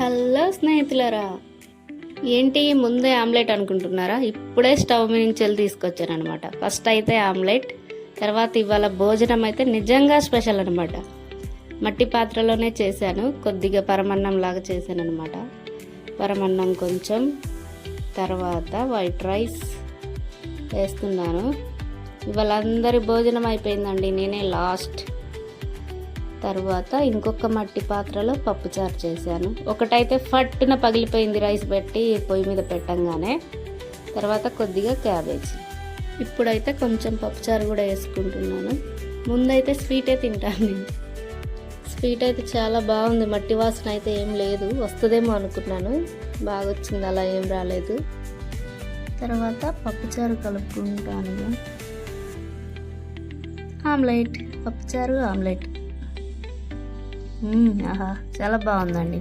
Hello స్నేహితులరా ఏంటి ముందే omelette అనుకుంటున్నారా? ఇప్పుడే స్టవ్ మీద నుంచి వెళ్ళి తీసుకొచ్చాను అనమాట ఫస్ట్ అయితే ఆమ్లెట్ తర్వాత ఇవాళ భోజనం అయితే నిజంగా స్పెషల్ అనమాట మట్టి పాత్రలోనే చేశాను కొద్దిగా పరమన్నం లాగా చేశాను అనమాట పరమన్నం కొంచెం తర్వాత వైట్ రైస్ వేస్తున్నాను. ఇవాళ అందరి భోజనం అయిపోయిందండి నేనే లాస్ట్. తర్వాత ఇంకొక మట్టి పాత్రలో పప్పుచారు చేశాను. ఒకటైతే ఫట్టున పగిలిపోయింది రైస్ పెట్టి పొయ్యి మీద పెట్టంగానే తర్వాత కొద్దిగా క్యాబేజీ. ఇప్పుడైతే కొంచెం పప్పుచారు కూడా వేసుకుంటున్నాను. ముందైతే స్వీటే తింటాను. నేను స్వీట్ అయితే చాలా బాగుంది. మట్టి వాసన అయితే ఏం లేదు. వస్తుందేమో అనుకున్నాను. బాగా వచ్చింది అలా ఏం రాలేదు. తర్వాత పప్పుచారు కలుపుకుంటాను. ఆమ్లెట్. పప్పుచారు ఆమ్లెట్. ఆహా చాలా బాగుందండి.